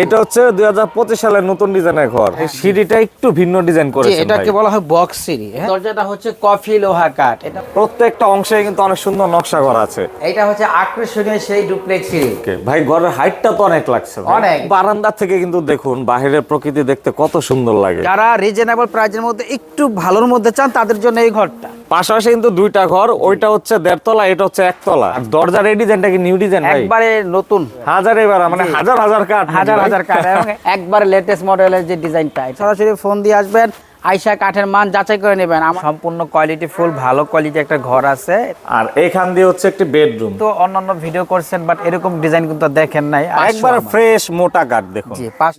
এটা হচ্ছে দুই হাজার পঁচিশ সালের নতুন ডিজাইনের ঘর। সিঁড়িটা একটু ভিন্ন ডিজাইন করেছে এটাকে বলা হয় বক্স সিঁড়ি হ্যাঁ? দরজাটা হচ্ছে কফি লোহা কাঠ। এটা প্রত্যেকটা অংশে কিন্তু অনেক সুন্দর নকশা করা আছে। এটা হচ্ছে আকর্ষণীয় সেই ডুপ্লেক্স সিঁড়ি। ভাই ঘরের হাইটটা তো অনেক লাগছে অনেক। বারান্দা থেকে কিন্তু দেখুন বাহিরের প্রকৃতি দেখতে কত সুন্দর লাগে। যারা রিজনেবল প্রাইজের মধ্যে একটু ভালোর মধ্যে চান তাদের জন্য এই ঘরটা। পাশাপাশি কিন্তু দুইটা ঘর ওইটা হচ্ছে দেড়তলা এটা হচ্ছে একতলা। আর দরজার এই ডিজাইনটা কি নিউ ডিজাইন ভাই? একবারে নতুন। হাজার এবার মানে হাজার হাজার কাঠ হাজার হাজার কাঠ এবং একবারে লেটেস্ট মডেলের যে ডিজাইনটা সরাসরি ফোন দিয়ে আসবেন আইসা কাঠের মান যাচাই করে নেবেন। আমার সম্পূর্ণ কোয়ালিটি ফুল ভালো কোয়ালিটি একটা ঘর আছে। আর এখান দিয়ে হচ্ছে একটি বেডরুম তো অন্যান্য ভিডিও করছেন বাট এরকম ডিজাইন কিন্তু দেখেন নাই। একবার ফ্রেশ মোটা কাঠ দেখুন। জি পাঁচ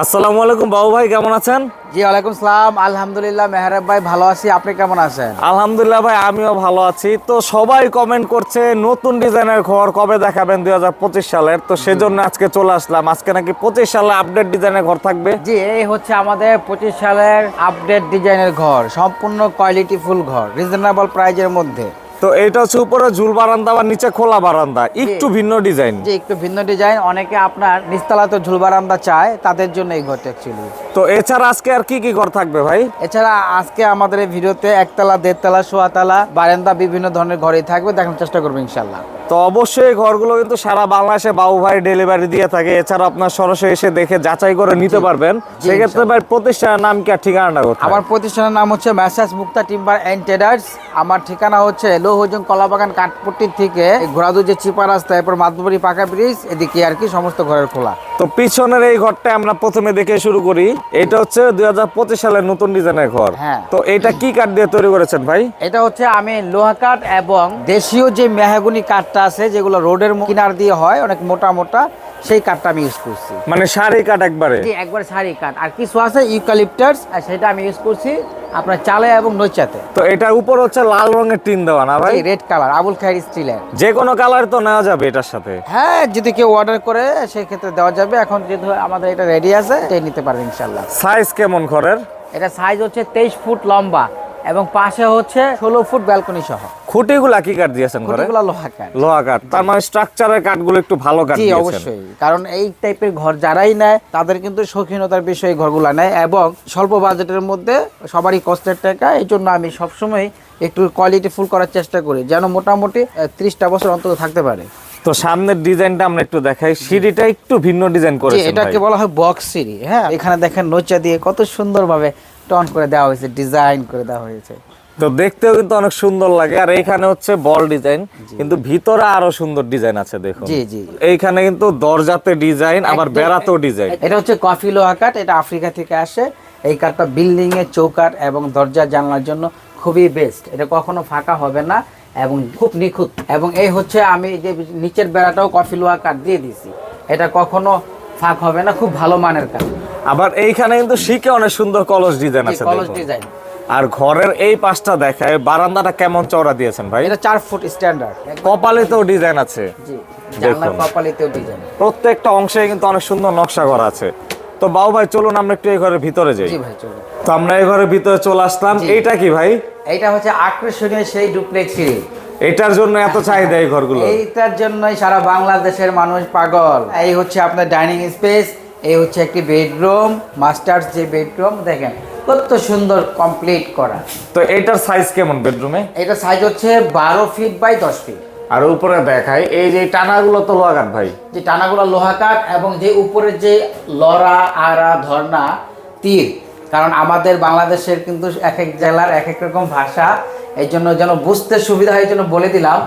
আসসালামু আলাইকুম বাবু ভাই কেমন আছেন? জি ওয়ালাইকুম সালাম। আলহামদুলিল্লাহ মেহরাব ভাই ভালো আছি। আপনি কেমন আছেন? আলহামদুলিল্লাহ ভাই আমিও ভালো আছি। তো সবাই কমেন্ট করছে নতুন ডিজাইনের ঘর কবে দেখাবেন দুই হাজার পঁচিশ সালের? তো সেজন্য আজকে চলে আসলাম। আজকে নাকি পঁচিশ সালে আপডেট ডিজাইনের ঘর থাকবে? জি এই হচ্ছে আমাদের পঁচিশ সালের আপডেট ডিজাইনের ঘর। সম্পূর্ণ কোয়ালিটি ফুল ঘর রিজনেবল প্রাইজের মধ্যে। তো এটা হচ্ছে উপরে ঝুল বারান্দা বা নিচে খোলা বারান্দা। একটু ভিন্ন ডিজাইন। যে একটু ভিন্ন ডিজাইন। অনেকে আপনার নিচতলাতে ঝুল বারান্দা চায় তাদের জন্য এই ঘরটা অ্যাকচুয়ালি তো এছাড়া আজকে আর কি কি ঘর থাকবে ভাই? এছাড়া আজকে আমাদের এই ভিডিওতে একতলা দেড়তলা সোয়াতলা বারান্দা বিভিন্ন ধরনের ঘরেই থাকবে দেখানোর চেষ্টা করব ইনশাল্লাহ তো অবশ্যই এই ঘরগুলো কিন্তু সারা বাংলাদেশে বাবু ভাই ডেলিভারি দিয়ে থাকে। এছাড়া আপনার সরাসরি এসে দেখে যাচাই করে নিতে পারবেন। সেক্ষেত্রে ভাই প্রতিষ্ঠানের নাম কি আর ঠিকানাটা আমার প্রতিষ্ঠানের নাম হচ্ছে messrs Mukta timber and traders. আমার ঠিকানা হচ্ছে লোহজন কলাবাগান কাঠপট্টি থেকে ঘোরাদু যে চিপা রাস্তা এরপর মাধববাড়ি পাকা ব্রিজ এদিকে আর কি সমস্ত ঘরের খোলা। তো পিছনের এই ঘরটা আমরা প্রথমে দেখে শুরু করি। এটা হচ্ছে দুই হাজার পঁচিশ সালের নতুন ডিজাইনের ঘর। হ্যাঁ। তো এটা কি কাঠ দিয়ে তৈরি করেছেন ভাই? এটা হচ্ছে আমি লোহা কাঠ এবং দেশীয় যে মেহাগুনি কাঠটা আছে যেগুলো রোডের কিনার দিয়ে হয় অনেক মোটা মোটা সেই কাঠটা আমি ইউজ করছি। মানে সারি কাঠ একবারে? জি একবার সারি কাঠ আর কিছু আছে ইউক্যালিপটাস আর সেটা আমি ইউজ করছি আপনার চালে এবং নৈচাতে। তো এটার উপর হচ্ছে লাল রঙের টিন দেওয়া না ভাই? রেড কালার আবুল খাইর স্টিলের যে কোনো কালার তো নেওয়া যাবে এটার সাথে। হ্যাঁ যদি কেউ অর্ডার করে সেক্ষেত্রে দেওয়া যাবে। এখন যেহেতু আমাদের এটা রেডি আছে এটাই নিতে পারবে ইনশাল্লাহ সাইজ কেমন ঘরের? এটা সাইজ হচ্ছে তেইশ ফুট লম্বা। এবং পাশে হচ্ছে ষোলো ফুট ব্যালকনি সহ। খুঁটিগুলা কি কাঠ দিয়েছেন ঘরে? লোহা কাঠ। লোহা কাঠ। তার মানে স্ট্রাকচারের কাঠগুলো একটু ভালো কাঠ জি অবশ্যই। কারণ এই টাইপের ঘর যারাই নেয় তাদের কিন্তু শৌখিনতার বিষয় ঘরগুলো নেয় এবং স্বল্প বাজেটের মধ্যে সবারই কষ্টের টাকা। এই জন্য আমি সবসময় একটু কোয়ালিটি ফুল করার চেষ্টা করি যেন মোটামুটি ত্রিশটা বছর অন্তত থাকতে পারে। তো সামনের ডিজাইনটা আমরা একটু দেখাই। সিঁড়িটা একটু ভিন্ন ডিজাইন জি, এটাকে বলা হয় বক্স সিঁড়ি। হ্যাঁ এখানে দেখেন নোচা দিয়ে কত সুন্দরভাবে টন করে দেওয়া হয়েছে ডিজাইন করে দেওয়া হয়েছে। তো দেখতেও কিন্তু অনেক সুন্দর লাগে। আর এইখানে হচ্ছে বল ডিজাইন কিন্তু ভিতরে আরও সুন্দর ডিজাইন আছে দেখুন। জি জি। এইখানে কিন্তু দরজাতে ডিজাইন আবার বেড়াতেও ডিজাইন। এটা হচ্ছে কফি লোহা কাঠ এটা আফ্রিকা থেকে আসে। এই কাঠটা বিল্ডিং এর চৌকাঠ এবং দরজা জানলার জন্য খুবই বেস্ট এটা কখনো ফাঁকা হবে না এবং খুব নিখুঁত। এবং এই হচ্ছে আমি যে নিচের বেড়াটাও কফি লোহা কাঠ দিয়ে দিছি এটা কখনো ফাঁক হবে না খুব ভালো মানের কাঠ আবার এইখানে কিন্তু শিখে অনেক সুন্দর কলস ডিজাইন আছে কলস ডিজাইন আর ঘরের এই পাশটা দেখায় বারান্দাটা কেমন চওড়া দিয়েছেন ভাই? এটা চার ফুট স্ট্যান্ডার্ড কপালেতেও ডিজাইন আছে। জি জানলার দেখুন। কপালিতেও ডিজাইন প্রত্যেকটা অংশে কিন্তু অনেক সুন্দর নকশা করা আছে। তো বাবু ভাই চলুন আমরা একটু এই ঘরের ভিতরে যাই। জি ভাই চলো তো আমরা এই ঘরের ভিতরে চলে আসলাম। এইটা কি ভাই? এইটা হচ্ছে আকর্ষণীয় সেই ডুপ্লেক্স সিঁড়ি এটার জন্য এত চাহিদা এই ঘরগুলো? এইটার জন্যই সারা বাংলাদেশের মানুষ পাগল। এই হচ্ছে আপনার ডাইনিং স্পেস এই হচ্ছে একটি বেডরুম মাস্টার্স যে বেডরুম দেখেন কত সুন্দর কমপ্লিট করা। তো এটার সাইজ কেমন বেডরুমে? এটা সাইজ হচ্ছে বারো ফিট বাই দশ ফিট আর উপরে দেখায় এই যে টানাগুলো তো লাগান ভাই। যে টানাগুলো লোহা কাঠ এবং যে উপরের যে লড়া আরা ধর্না তীর কারণ আমাদের বাংলাদেশের কিন্তু এক এক জেলার এক এক রকম ভাষা এই জন্য যেন বুঝতে সুবিধা হয় জন্য বলে দিলাম।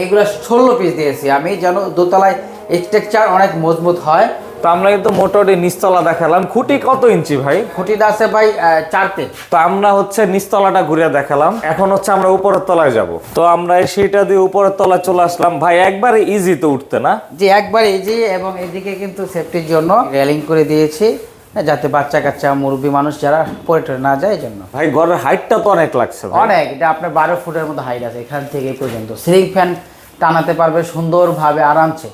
এইগুলো ষোলো পিস দিয়েছি আমি যেন দোতলায় স্ট্রাকচার অনেক মজবুত হয়। তো আমরা কিন্তু মোটামুটি নিচতলা দেখালাম। খুঁটি কত ইঞ্চি ভাই? খুঁটিটা আছে ভাই চার ফিট তো আমরা হচ্ছে নিচতলাটা ঘুরে দেখালাম। এখন হচ্ছে আমরা উপরের তলায় যাব। তো আমরা সিঁড়িটা দিয়ে উপরের তলায় চলে আসলাম। ভাই একবারে ইজি তো উঠতে না? যে একবার ইজি এবং এদিকে কিন্তু সেফটির জন্য রেলিং করে দিয়েছি। যাতে বাচ্চা কাচ্চা মুরব্বী মানুষ যারা পড়ে না যায় জন্য ভাই ঘরের হাইটটা তো অনেক লাগছে অনেক এটা আপনার বারো ফুটের মতো হাইট আছে এখান থেকে পর্যন্ত। সিলিং ফ্যান টানাতে পারবে সুন্দরভাবে আরামসে।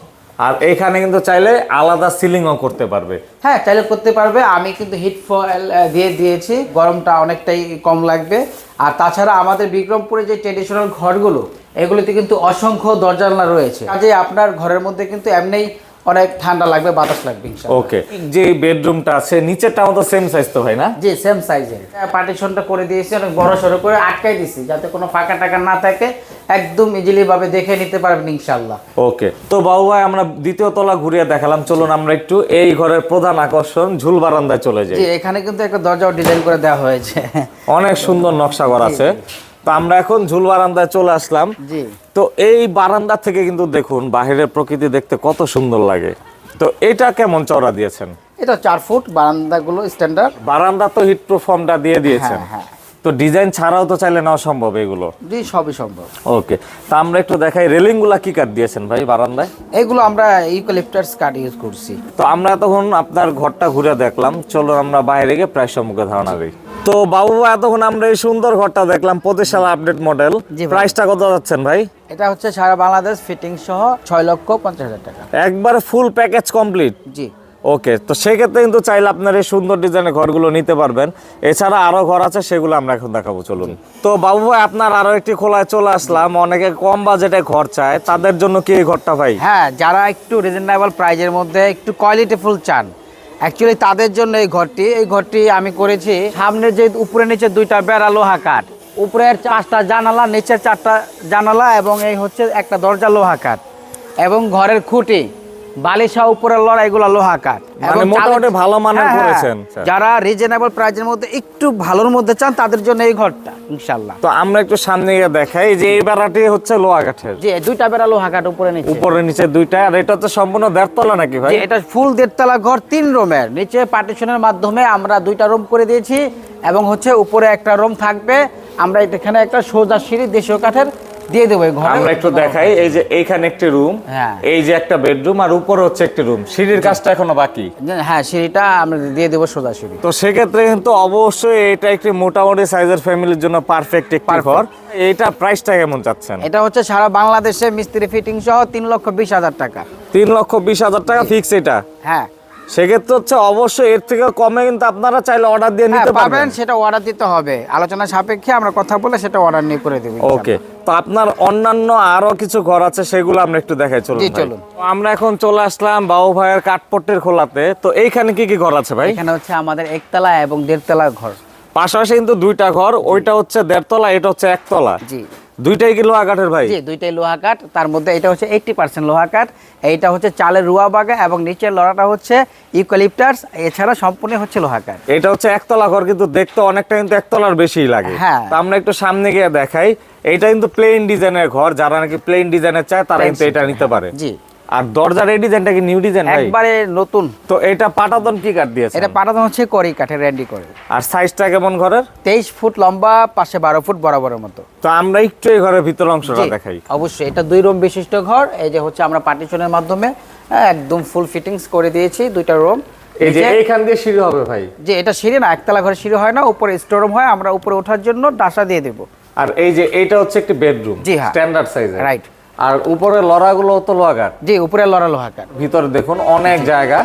আর এখানে কিন্তু চাইলে আলাদা সিলিংও করতে পারবে। হ্যাঁ চাইলে করতে পারবে। আমি কিন্তু হিট ফয়েল দিয়ে দিয়েছি। গরমটা অনেকটাই কম লাগবে। আর তাছাড়া আমাদের বিক্রমপুরে যে ট্রেডিশনাল ঘরগুলো এগুলিতে কিন্তু অসংখ্য দরজা জানলা রয়েছে। কাজে আপনার ঘরের মধ্যে কিন্তু এমনিই অনেক ঠান্ডা লাগবে বাতাস লাগবে ওকে যে বেডরুমটা আছে নিচেরটাও তো সেম সাইজ তো ভাই না? জি সেম সাইজের পার্টিশনটা করে দিয়েছি অনেক বড় সড়ো করে আটকাই দিছি যাতে কোনো ফাঁকা টাকা না থাকে। একদম ইজিলি ভাবে দেখে নিতে পারবেন ইনশাল্লাহ। ওকে তো বাবু ভাই আমরা দ্বিতীয় তলা ঘুরিয়ে দেখালাম চলুন আমরা একটু এই ঘরের প্রধান আকর্ষণ ঝুল বারান্দায় চলে যাই। জি এখানে কিন্তু একটা দরজাও ডিজাইন করে দেওয়া হয়েছে। অনেক সুন্দর নকশা করা আছে। তো আমরা এখন ঝুল বারান্দায় চলে আসলাম। তো এই বারান্দা থেকে কিন্তু দেখুন বাহিরের প্রকৃতি দেখতে কত সুন্দর লাগে। তো এটা কেমন চওড়া দিয়েছেন? এটা চার ফুট বারান্দাগুলো স্ট্যান্ডার্ড বারান্দা তো হিট প্রুফর্মটা দিয়ে দিয়েছেন। হ্যাঁ, হ্যাঁ। তো ডিজাইন ছাড়াও তো চাইলে নেওয়া সম্ভব এগুলো? জি সবই সম্ভব। ওকে তা আমরা একটু দেখাই রেলিংগুলা কি কাট দিয়েছেন ভাই বারান্দায়? এগুলো আমরা ইউক্যালিপটাস কাঠ ইউজ করছি। তো আমরা তখন আপনার ঘরটা ঘুরে দেখলাম। চলো আমরা বাইরে গিয়ে প্রায় সম্মুখে ধারণা দিই। তো বাবু ভাই, এতক্ষণ আমরা এই সুন্দর ঘরটা দেখলাম পঁচিশ আপডেট মডেল। প্রাইসটা কত যাচ্ছেন ভাই? এটা হচ্ছে সারা বাংলাদেশ ফিটিং সহ ছয় লক্ষ পঞ্চাশ হাজার টাকা। একবার ফুল প্যাকেজ কমপ্লিট জি। ওকে তো সেক্ষেত্রে কিন্তু চাইলে আপনার এই সুন্দর ডিজাইনের ঘরগুলো নিতে পারবেন। এছাড়া আরও ঘর আছে সেগুলো আমরা এখন দেখাবো চলুন। তো বাবু ভাই আপনার আরও একটি খোলায় চলে আসলাম। অনেকে কম বাজেটে ঘর চায় তাদের জন্য কি এই ঘরটা ভাই? হ্যাঁ যারা একটু রিজনেবল প্রাইজের মধ্যে একটু কোয়ালিটিফুল চান অ্যাকচুয়ালি তাদের জন্য এই ঘরটি এই ঘরটি আমি করেছি সামনে যে উপরে নিচে দুইটা বেড়া লোহা কাঠ। উপরের চারটা জানালা, নিচের চারটা জানালা এবং এই হচ্ছে একটা দরজা লোহা কাঠ। এবং ঘরের খুঁটি। বালিশা উপরের লড়া এগুলো লোহা কাঠ মানে মোটামুটি ভালো মানের হ্যাঁ, হ্যাঁ। করেছেন, যারা রিজনেবল প্রাইজের মধ্যে একটু ভালোর মধ্যে চান তাদের জন্য এই ঘরটা ইনশাল্লাহ তো আমরা একটু সামনে গিয়ে দেখাই যে এই বেড়াটি হচ্ছে লোহা কাঠের। যে দুইটা বেড়া লোহা কাঠ উপরে নিচে। উপরে নিচে দুইটা আর এটা হচ্ছে সম্পূর্ণ দেড়তলা নাকি ভাই? এটা ফুল দেড়তলা ঘর তিন রুমের। নিচে পার্টিশনের মাধ্যমে আমরা দুইটা রুম করে দিয়েছি এবং হচ্ছে উপরে একটা রুম থাকবে। আমরা এখানে একটা সোজা সিঁড়ি দেশীয় কাঠের দিয়ে দেবো আমরা একটু দেখাই এই যে এইখানে একটি রুম হ্যাঁ। এই যে একটা বেডরুম আর উপরে হচ্ছে একটি রুম। সিঁড়ির কাজটা এখনও বাকি? হ্যাঁ সিঁড়িটা আমরা দিয়ে দেবো সোজা সিঁড়ি। তো সেক্ষেত্রে কিন্তু অবশ্যই এটা একটি মোটামুটি সাইজের ফ্যামিলির জন্য পারফেক্ট একটি ঘর। এইটা প্রাইসটা কেমন চাচ্ছেন? এটা হচ্ছে সারা বাংলাদেশে মিস্ত্রি ফিটিং সহ তিন লক্ষ বিশ হাজার টাকা। তিন লক্ষ বিশ হাজার টাকা ফিক্স এটা? হ্যাঁ। সেক্ষেত্রে হচ্ছে অবশ্যই এর থেকে কমে কিন্তু আপনারা চাইলে অর্ডার দিয়ে হ্যাঁ নিতে পারবেন। সেটা অর্ডার দিতে হবে। আলোচনা সাপেক্ষে আমরা কথা বলে সেটা অর্ডার নিয়ে করে দেবো ওকে তো আপনার অন্যান্য আরও কিছু ঘর আছে সেগুলো আমরা একটু দেখাই চলুন চলুন। আমরা এখন চলে আসলাম বাবু ভাইয়ের কাঠপট্টির খোলাতে। তো এইখানে কি কি ঘর আছে ভাই? এখানে হচ্ছে আমাদের একতলা এবং দেড়তলা ঘর। পাশাপাশি কিন্তু দুইটা ঘর ওইটা হচ্ছে দেড়তলা এটা হচ্ছে একতলা। জি। দুইটাই কি লোহা কাঠের ভাই? জি দুইটাই লোহা কাঠ তার মধ্যে এটা হচ্ছে এইটটি পার্সেন্ট লোহা কাঠ এইটা হচ্ছে চালের রুয়া বাগা এবং নিচের লড়াটা হচ্ছে ইউক্যালিপটাস এছাড়া সম্পূর্ণ হচ্ছে লোহা কাঠ। এটা হচ্ছে একতলা ঘর কিন্তু দেখতে অনেকটা কিন্তু একতলার বেশি লাগে। হ্যাঁ। তো আমরা একটু সামনে গিয়ে দেখাই। এটা কিন্তু প্লেন ডিজাইনের ঘর যারা নাকি প্লেন ডিজাইনের চায় তারা কিন্তু এটা নিতে পারে। জি। আর দরজার এই ডিজাইনটা কি নিউ ডিজাইন ভাই? একবারে নতুন। তো এটা পাটাতন কি কাঠ দিয়েছে এটা পাঠানো হচ্ছে করি কাঠের র্যান্ডি করে আর সাইজটা কেমন ঘরের? তেইশ ফুট লম্বা পাশে বারো ফুট বরাবরের মতো। তো আমরা একটু এই ঘরের ভিতর অংশটা দেখাই। অবশ্যই। এটা দুই রুম বিশিষ্ট ঘর এই যে হচ্ছে আমরা পার্টিশনের মাধ্যমে হ্যাঁ, একদম ফুল ফিটিংস করে দিয়েছি দুইটা রুম এই যে এইখান দিয়ে সিঁড়ি হবে ভাই। যে এটা সিঁড়ি না একতলা ঘরে সিঁড়ি হয় না উপরে স্টোর রুম হয় আমরা উপরে ওঠার জন্য ডাসা দিয়ে দেবো। আর এই যে এটা হচ্ছে একটি বেডরুম জি, হ্যাঁ। স্ট্যান্ডার্ড সাইজের রাইট আর উপরে লড়াগুলো তো লোহাকার জি উপরে লড়া লোহাকার ভিতরে দেখুন অনেক জায়গা।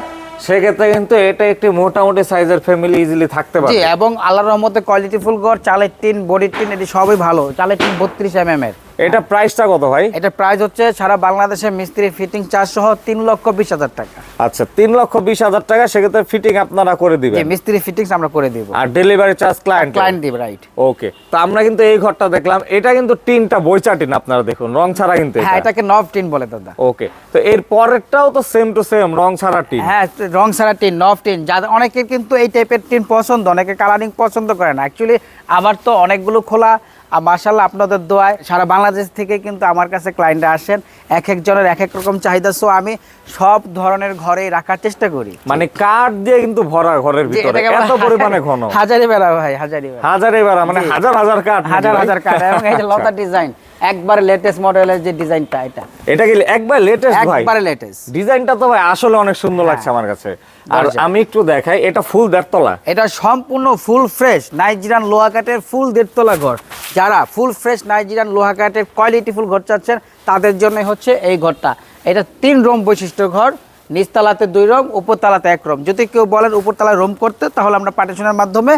সেক্ষেত্রে কিন্তু এটা একটি মোটামুটি সাইজের ফ্যামিলি ইজিলি থাকতে পারে এবং আল্লাহর রহমতে কোয়ালিটি ফুল ঘর চালের টিন বডির টিন এটি সবই ভালো। চালের টিন বত্রিশ এম এর। এটা প্রাইসটা কত ভাই? এটা প্রাইস হচ্ছে সারা বাংলাদেশে মিস্ত্রি ফিটিং চার্জ সহ তিন লক্ষ বিশ হাজার টাকা। আচ্ছা তিন লক্ষ বিশ হাজার টাকা সেক্ষেত্রে ফিটিং আপনারা করে দিবেন। মিস্ত্রি ফিটিং আমরা করে দিব। আর ডেলিভারি চার্জ ক্লায়েন্ট ক্লায়েন্ট দিবে রাইট ওকে তো আমরা কিন্তু এই ঘরটা দেখলাম। এটা কিন্তু টিনটা বইচা টিন আপনারা দেখুন রং ছাড়া কিন্তু হ্যাঁ এটাকে নব টিন বলে দাদা। ওকে তো এর পরেরটাও তো সেম টু সেম রং ছাড়া টিন। হ্যাঁ রং ছাড়া টিন নব টিন। যাদের অনেকের কিন্তু এই টাইপের টিন পছন্দ অনেকে কালারিং পছন্দ করে না। অ্যাকচুয়ালি আমার তো অনেকগুলো খোলা আর মার্শাল্লাহ আপনাদের দোয়ায় সারা বাংলাদেশ থেকে কিন্তু আমার কাছে ক্লায়েন্টরা আসেন। এক একজনের এক এক রকম চাহিদা। সো আমি সব ধরনের ঘরে রাখার চেষ্টা করি। মানে কাঠ দিয়ে কিন্তু ভরা ঘরের ভিতরে। এত পরিমাণে ঘন। হাজারে বেড়া ভাই হাজারে হাজারে বেড়া মানে হাজার হাজার কাঠ। হাজার হাজার কাঠ। এবং এই যে লতা ডিজাইন একবারে লেটেস্ট মডেলের যে ডিজাইনটা এটা। এটা কি একবার লেটেস্ট ভাই? একবার লেটেস্ট ডিজাইনটা তো ভাই আসলে অনেক সুন্দর লাগছে আমার কাছে। আর আমি একটু দেখাই এটা ফুল দেড়তলা। এটা সম্পূর্ণ ফুল ফ্রেশ নাইজেরিয়ান লোহা কাঠের ফুল দেড়তলা ঘর। যারা ফুল ফ্রেশ নাইজেরিয়ান লোহা কাঠের কোয়ালিটি ফুল ঘর চাচ্ছেন তাদের জন্য হচ্ছে এই ঘরটা। এটা তিন রুম বৈশিষ্ট্য ঘর নিচতলাতে দুই রুম উপরতলাতে এক রুম যদি কেউ বলেন উপরতলায় রুম করতে তাহলে আমরা পার্টিশনের মাধ্যমে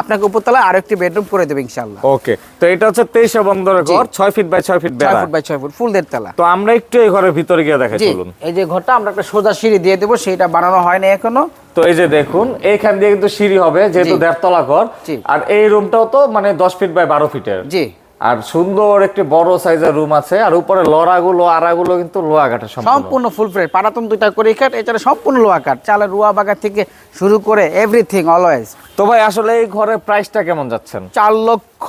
আপনাকে উপরতলায় আরও একটি বেডরুম করে দেবো ইনশাল্লাহ ওকে তো এটা হচ্ছে তেইশে বন্দরের ঘর ছয় ফিট বাই ছয় ফিট বেড়া। ফুট বাই ছয় ফুট ফুল দেড় তলা। তো আমরা একটু এই ঘরের ভিতরে গিয়ে দেখাই চলুন। এই যে ঘরটা আমরা একটা সোজা সিঁড়ি দিয়ে দেবো সেটা বানানো হয়নি এখনও। তো এই যে দেখুন এইখান দিয়ে কিন্তু সিঁড়ি হবে যেহেতু। দেড়তলা ঘর। আর এই রুমটাও তো মানে দশ ফিট বাই বারো ফিটের জি। আর সুন্দর একটি বড় সাইজের রুম আছে আর উপরে লড়াগুলো আড়াগুলো কিন্তু লোহা কাঠের সম্পূর্ণ। ফুল ফ্রেশ পাটাতন দুইটা করে কাঠ এছাড়া সম্পূর্ণ লোহা কাঠ। চালের রুয়া বাগা থেকে শুরু করে এভরিথিং অলওয়েজ তো ভাই আসলে এই ঘরের প্রাইসটা কেমন যাচ্ছেন? চার লক্ষ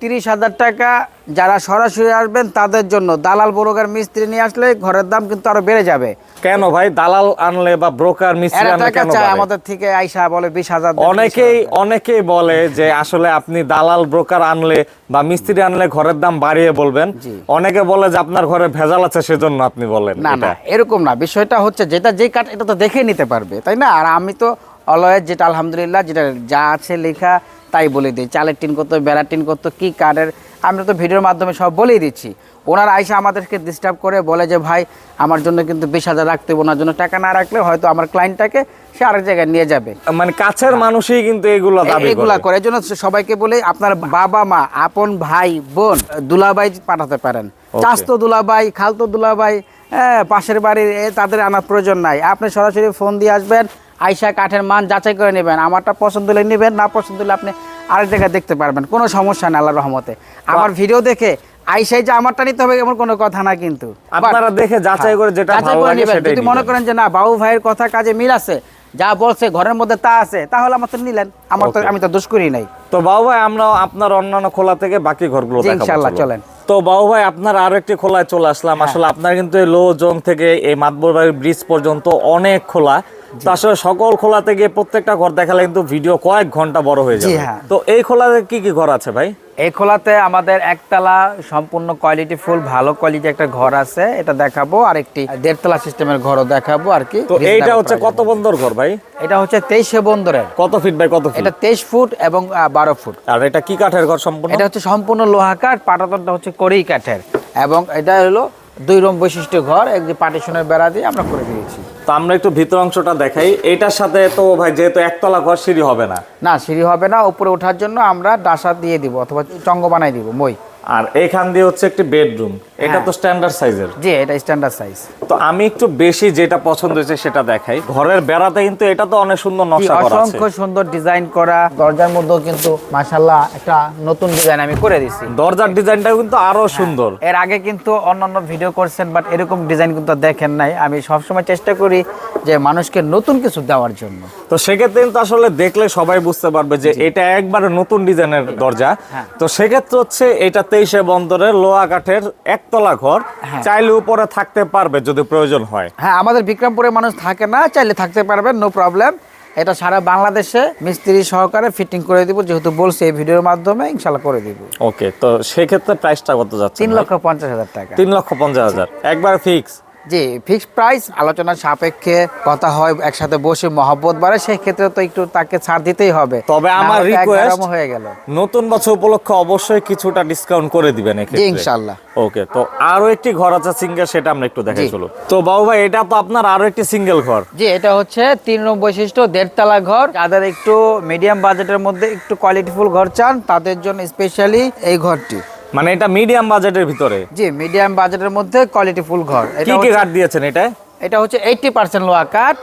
তিরিশ হাজার টাকা। যারা সরাসরি আসবেন তাদের জন্য দালাল বড়গার মিস্ত্রি নিয়ে আসলে ঘরের দাম কিন্তু আরও বেড়ে যাবে। কেন ভাই? দালাল আনলে বা ব্রোকার মিস্ত্রি আনলে কেন চায়? আমাদের থেকে আইসা বলে বিশ হাজার দেন, অনেকেই অনেকেই বলে যে আসলে আপনি দালাল ব্রোকার আনলে বা মিস্ত্রি আনলে ঘরের দাম বাড়িয়ে বলবেন। অনেকে বলে যে আপনার ঘরে ভেজাল আছে সেজন্য আপনি বলেন না না এরকম না। বিষয়টা হচ্ছে যেটা যে কাঠ এটা তো দেখে নিতে পারবে তাই না? আর আমি তো অলওয়েজ যেটা আলহামদুলিল্লাহ যেটা যা আছে লেখা তাই বলে দিই। চালের টিন কত বেড়ার টিন কত কী কাঠের আমরা তো ভিডিওর মাধ্যমে সব বলেই দিচ্ছি। ওনার আইসা আমাদেরকে ডিস্টার্ব করে বলে যে ভাই আমার জন্য কিন্তু বিশ হাজার রাখতে হবে, ওনার জন্য টাকা না রাখলে হয়তো আমার ক্লায়েন্টটাকে সে আরেক জায়গায় নিয়ে যাবে। মানে কাছের মানুষই কিন্তু এগুলো এগুলা করে। করে। এই জন্য সবাইকে বলে আপনার বাবা মা আপন ভাই বোন দুলাভাই পাঠাতে পারেন। চাস্তো দুলাভাই খালতো দুলাভাই হ্যাঁ পাশের বাড়ির তাদের আনার প্রয়োজন নাই। আপনি সরাসরি ফোন দিয়ে আসবেন আইসা কাঠের মান যাচাই করে নেবেন। আমারটা পছন্দ হলে নেবেন না পছন্দ হলে আপনি আরেক জায়গায় দেখতে পারবেন কোনো সমস্যা নেই আল্লাহ রহমতে। আমার ভিডিও দেখে আইসাই যে আমারটা নিতে হবে এমন কোনো কথা না কিন্তু। আপনারা দেখে যাচাই করে যেটা ভালো লাগে। সেটাই যদি মনে করেন যে না বাবু ভাইয়ের কথা কাজে মিল আছে যা বলছে ঘরের মধ্যে তা আছে তাহলে আমার তো নিলেন। আমার তো আমি তো দোষ করি নাই। তো বাবু ভাই আমরা আপনার অন্যান্য খোলা থেকে বাকি ঘরগুলো দেখাবো ইনশাআল্লাহ, চলেন। তো বাবু ভাই আপনার আরও একটি খোলায় চলে আসলাম। হ্যাঁ। আসলে আপনার কিন্তু এই লো জোন থেকে এই মাতবরবাড়ির ব্রিজ পর্যন্ত অনেক খোলা। তো আসলে সকল খোলা থেকে প্রত্যেকটা ঘর দেখালে কিন্তু ভিডিও কয়েক ঘণ্টা বড় হয়ে যাবে। হ্যাঁ। তো এই খোলাতে কি কি ঘর আছে ভাই? এই খোলাতে আমাদের একতলা সম্পূর্ণ কোয়ালিটি ফুল ভালো কোয়ালিটি একটা ঘর আছে। এটা দেখাবো আর একটি দেড়তলা সিস্টেমের ঘরও দেখাবো আর কি। তো এইটা হচ্ছে কত বন্দর ঘর ভাই? এটা হচ্ছে তেইশে বন্দরের। কত ফিট বাই কত ফিট এটা তেইশ ফুট এবং বারো ফুট। আর এটা কি কাঠের ঘর সম্পূর্ণ? এটা হচ্ছে সম্পূর্ণ লোহা কাঠ পাটাতনটা হচ্ছে করেই কাঠের। এবং এটা হলো দুই রুম বৈশিষ্ট্য ঘর এক যে পার্টিশনের বেড়া দিয়ে আমরা করে দিয়েছি। তো আমরা একটু ভিতর অংশটা দেখাই। এটার সাথে তো ভাই যেহেতু একতলা ঘর সিঁড়ি হবে না। না সিঁড়ি হবে না উপরে ওঠার জন্য আমরা ডাসা দিয়ে দিব অথবা চঙ্গ বানাই দিব মই। আর এখান দিয়ে হচ্ছে একটি বেডরুম এটা হ্যাঁ। তো স্ট্যান্ডার্ড সাইজের জি এটা স্ট্যান্ডার্ড সাইজ তো আমি একটু বেশি যেটা পছন্দ হয়েছে সেটা দেখাই। ঘরের বেড়াতে কিন্তু এটা তো অনেক সুন্দর নকশা করা আছে। অসংখ্য সুন্দর ডিজাইন করা। দরজার মধ্যেও কিন্তু মাশাল্লাহ একটা নতুন ডিজাইন আমি করে দিছি দরজার ডিজাইনটাও কিন্তু আরও সুন্দর। এর আগে কিন্তু অন্যান্য ভিডিও করছেন বাট এরকম ডিজাইন কিন্তু দেখেন নাই। আমি সবসময় চেষ্টা করি যে মানুষকে নতুন কিছু দেওয়ার জন্য। তো সেক্ষেত্রে কিন্তু আসলে দেখলে সবাই বুঝতে পারবে যে এটা একবারে নতুন ডিজাইনের দরজা। হ্যাঁ। তো সেক্ষেত্রে হচ্ছে এটা তেইশে বন্দরের লোহা কাঠের একতলা ঘর হ্যাঁ। চাইলে উপরে থাকতে পারবে যদি প্রয়োজন হয়। হ্যাঁ আমাদের বিক্রমপুরে মানুষ থাকে না চাইলে থাকতে পারবে নো প্রবলেম এটা সারা বাংলাদেশে মিস্ত্রি সহকারে ফিটিং করে দিব যেহেতু বলছে এই ভিডিওর মাধ্যমে ইনশাল্লাহ করে দিব। ওকে তো সেক্ষেত্রে প্রাইসটা কত যাচ্ছে তিন লক্ষ পঞ্চাশ হাজার টাকা। তিন লক্ষ পঞ্চাশ হাজার। একবার ফিক্স জি ফিক্সড প্রাইস আলোচনার সাপেক্ষে কথা হয় একসাথে বসে মহব্বত বাড়ে সেই ক্ষেত্রে তো একটু তাকে ছাড় দিতেই হবে। তবে আমার গরম হয়ে গেল। নতুন বছর উপলক্ষে অবশ্যই কিছুটা ডিসকাউন্ট করে দিবেন জি এক্ষেত্রে ইনশাল্লাহ ওকে তো আরও একটি ঘর আছে সিঙ্গেল সেটা আমরা একটু দেখাই চলো তো বাবু ভাই এটা তো আপনার আরও একটি সিঙ্গেল ঘর। জি এটা হচ্ছে তিন রুম বৈশিষ্ট্য দেড়তলা ঘর। যাদের একটু মিডিয়াম বাজেটের মধ্যে একটু কোয়ালিটিফুল ঘর চান তাদের জন্য স্পেশালি এই ঘরটি। মানে এটা মিডিয়াম বাজেটের ভিতরে? জি মিডিয়াম বাজেটের মধ্যে কোয়ালিটিফুল ঘর। কি এটা কি কাঠ দিয়েছেন এটা? এটা হচ্ছে এইটটি পার্সেন্ট লোহা কাঠ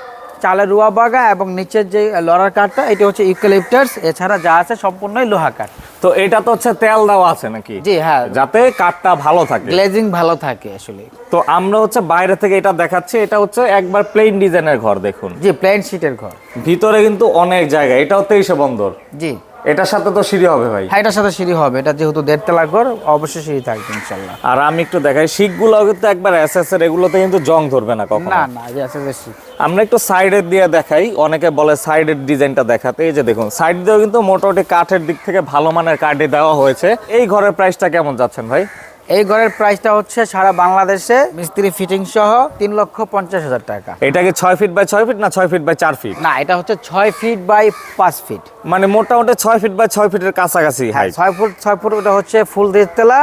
চালের রুয়া বাগা এবং নিচের যে লড়ার কাঠটা এটা হচ্ছে ইউক্যালিপটাস এছাড়া যা আছে সম্পূর্ণই লোহা কাঠ। তো এটা তো হচ্ছে তেল দেওয়া আছে নাকি? জি হ্যাঁ। যাতে কাঠটা ভালো থাকে। গ্লেজিং ভালো থাকে আসলে। তো আমরা হচ্ছে বাইরে থেকে এটা দেখাচ্ছি এটা হচ্ছে একবার প্লেন ডিজাইনের ঘর দেখুন। জি প্লেন শিটের ঘর। ভিতরে কিন্তু অনেক জায়গা এটাও তেইশে বন্দর। জি। এটার সাথে তো সিঁড়ি হবে ভাই। হ্যাঁ এটার সাথে সিঁড়ি হবে। এটা যেহেতু দেড়তলা ঘর অবশ্যই সিঁড়ি থাকবে ইনশাল্লাহ। আর আমি একটু দেখাই শিখগুলো কিন্তু একবার এসএস এর এগুলোতে কিন্তু জং ধরবে না কখনো। না না যে এর শিখ। আমরা একটু সাইডের দিয়ে দেখাই অনেকে বলে সাইডের ডিজাইনটা দেখাতে। এই যে দেখুন সাইড দিয়েও কিন্তু মোটামুটি কাঠের দিক থেকে ভালো মানের কাঠে দেওয়া হয়েছে। এই ঘরের প্রাইসটা কেমন যাচ্ছেন ভাই? এই ঘরের প্রাইসটা হচ্ছে সারা বাংলাদেশে মিস্ত্রি ফিটিং সহ তিন লক্ষ পঞ্চাশ হাজার টাকা। এটাকে ছয় ফিট বাই ছয় ফিট না ছয় ফিট বাই চার ফিট না এটা হচ্ছে ছয় ফিট বাই পাঁচ ফিট মানে মোটামুটি ছয় ফিট বাই ছয় ফিটের কাছাকাছি হ্যাঁ ছয় ফুট ছয় ফুট ওটা হচ্ছে ফুল দেড়তলা।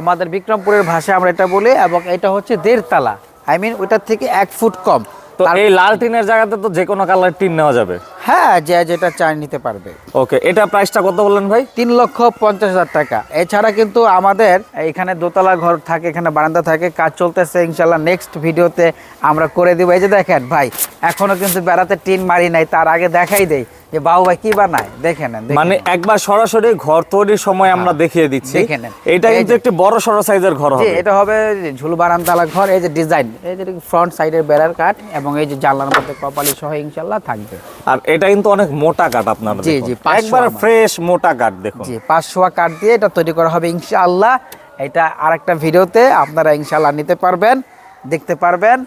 আমাদের বিক্রমপুরের ভাষায় আমরা এটা বলি এবং এটা হচ্ছে দেড়তলা। আই মিন ওইটার থেকে এক ফুট কম। তো এই লাল টিনের জায়গাতে তো যে কোনো কালার টিন নেওয়া যাবে। হ্যাঁ যে যেটা চাই নিতে পারবে। ওকে এটা প্রাইসটা কত বললেন ভাই? তিন লক্ষ পঞ্চাশ হাজার টাকা। এছাড়া কিন্তু আমাদের এখানে দোতলা ঘর থাকে এখানে বারান্দা থাকে কাজ চলতেছে ইনশাল্লাহ নেক্সট ভিডিওতে আমরা করে দিব। এই যে দেখেন ভাই এখনও কিন্তু বেড়াতে টিন মারি নাই তার আগে দেখাই দেই। যে বাবু ভাই কি বানায়? দেখে নেন মানে একবার সরাসরি ঘর তৈরির সময় আমরা দেখিয়ে দিচ্ছি। দেখে নেন। এটা কিন্তু একটি বড় সড়ো সাইজের ঘর হবে। এটা হবে ঝুল বারান্দালা ঘর। এই যে ডিজাইন এই যে ফ্রন্ট সাইডের বেড়ার কাঠ এবং এই যে জানলার মধ্যে কপালি সহ ইনশাল্লাহ থাকবে। আর এটা কিন্তু অনেক মোটা কাঠ আপনার জি, জি, একবার ফ্রেশ মোটা কাঠ দেখুন। জি পাঁচশো কাঠ দিয়ে এটা তৈরি করা হবে ইনশাআল্লাহ। এটা আরেকটা ভিডিওতে আপনারা ইনশাআল্লাহ নিতে পারবেন দেখতে পারবেন।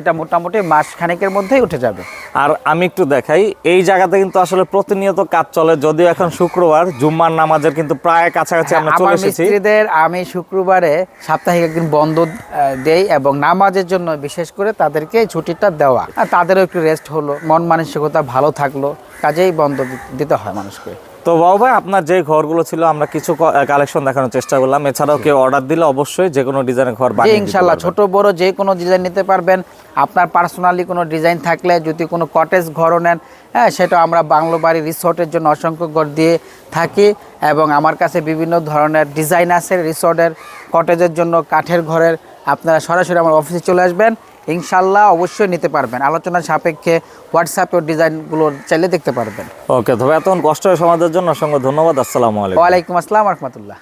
এটা মোটামুটি মাস খানেকের মধ্যেই উঠে যাবে। আর আমি একটু দেখাই এই জায়গাতে কিন্তু আসলে প্রতিনিয়ত কাজ চলে যদিও এখন শুক্রবার জুম্মার নামাজের কিন্তু প্রায় কাছাকাছি আমরা চলে হ্যাঁ, এসেছি। মিস্ত্রিদের আমি শুক্রবারে সাপ্তাহিক একদিন বন্ধ দেই এবং নামাজের জন্য বিশেষ করে তাদেরকে ছুটিটা দেওয়া। তাদেরও একটু রেস্ট হলো মন মানসিকতা ভালো থাকল কাজেই বন্ধ দিতে হয় মানুষকে। তো বাবু ভাই আপনার যে ঘরগুলো ছিল আমরা কিছু কালেকশন দেখানোর চেষ্টা করলাম। এছাড়াও কেউ অর্ডার দিলে অবশ্যই যে কোনো ডিজাইনের ঘর বানিয়ে দিতে ইনশাল্লাহ ছোট বড় যে কোনো ডিজাইন নিতে পারবেন। আপনার পার্সোনালি কোনো ডিজাইন থাকলে যদি কোনো কটেজ ঘরও নেন হ্যাঁ সেটা আমরা বাংলো বাড়ি রিসোর্টের জন্য অসংখ্য ঘর দিয়ে থাকি এবং আমার কাছে বিভিন্ন ধরনের ডিজাইন আছে রিসোর্টের কটেজের জন্য কাঠের ঘরের। আপনারা সরাসরি আমার অফিসে চলে আসবেন। ইনশাল্লাহ অবশ্যই নিতে পারবেন। আলোচনার সাপেক্ষে হোয়াটসঅ্যাপে ডিজাইনগুলো চাইলে দেখতে পারবেন। ওকে তবে এতক্ষণ কষ্ট হয়ে সমাজের জন্য অসংখ্য ধন্যবাদ। আসসালামু আলাইকুম। ওয়ালাইকুম আসসালাম রহমতুল্লাহ।